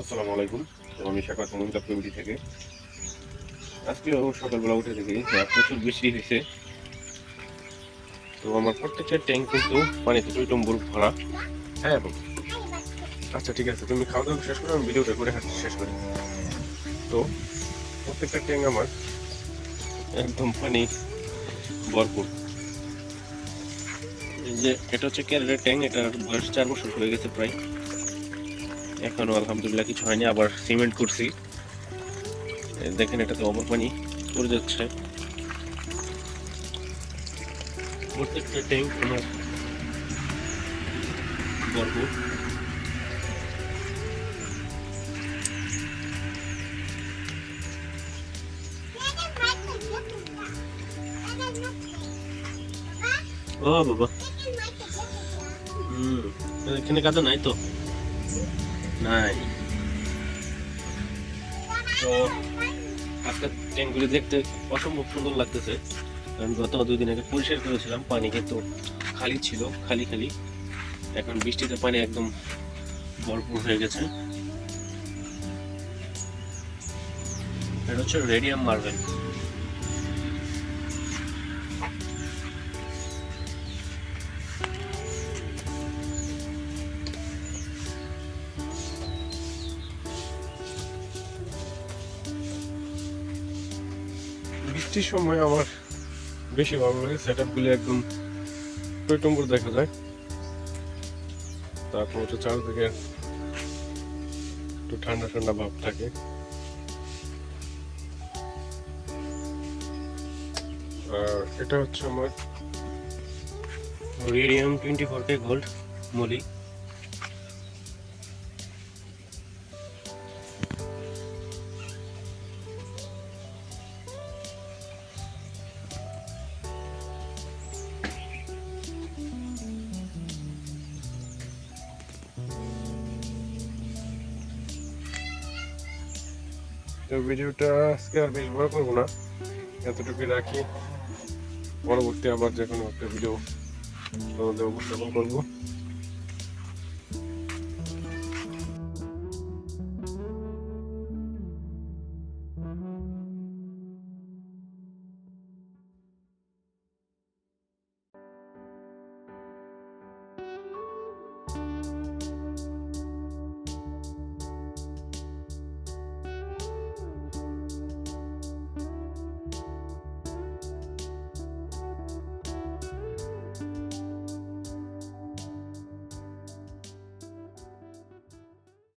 আসসালামু আলাইকুম। আমি শাখাত মমিতা কমিটি থেকে আজকে সকালবেলা উঠে থেকে প্রচুর বৃষ্টি হয়েছে। তো আমার প্রত্যেকটা ট্যাঙ্ক কিন্তু পানিতে টইটম্বুর ভরা। হ্যাঁ বাবু। আচ্ছা ঠিক আছে। তুমি খাওয়া দাওয়া শেষ করো, আমি ভিডিওটা করে হাঁটতে শেষ করি। তো প্রত্যেকটা ট্যাঙ্ক আমার একদম পানি ভরপুর। যে, এটা হচ্ছে ক্যারেটের ট্যাঙ্ক, এটার বয়স চার বছর হয়ে গেছে প্রায়। এখনও আলহামদুলিল্লাহ কিছু হয়নি, আবার সিমেন্ট করছি। দেখেন এটাতে অবর পানি পড়ে যাচ্ছে। প্রত্যেকটা ট্যাঙ্ক ভরপুর ও বাবা। হুম, এখানে কাদা নাই তো? নাই। তো আজকে ট্যাঙ্কগুলি দেখতে অসম্ভব সুন্দর লাগতেছে। আমি গত দুই দিন আগে পরিষ্কার করেছিলাম, পানি কিন্তু খালি ছিল, খালি খালি। এখন বৃষ্টিতে পানি একদম ভরপুর হয়ে গেছে। এটা হচ্ছে রেডিয়াম মার্বেল। বৃষ্টির সময় আমার বেশি ভালো লাগে সেট আপগুলি একদম টইটম্বুর দেখা যায়। তারপর হচ্ছে চারদিকে একটু ঠান্ডা ঠান্ডা ভাব থাকে। আর এটা হচ্ছে আমার radium twenty four K gold Moli তো ভিডিওটা আজকে আর বেশ বড় করব না। এতটুকু রাখি। পরবর্তী আবার যে কোনো একটা ভিডিও তোমাদের উপস্থাপন করব।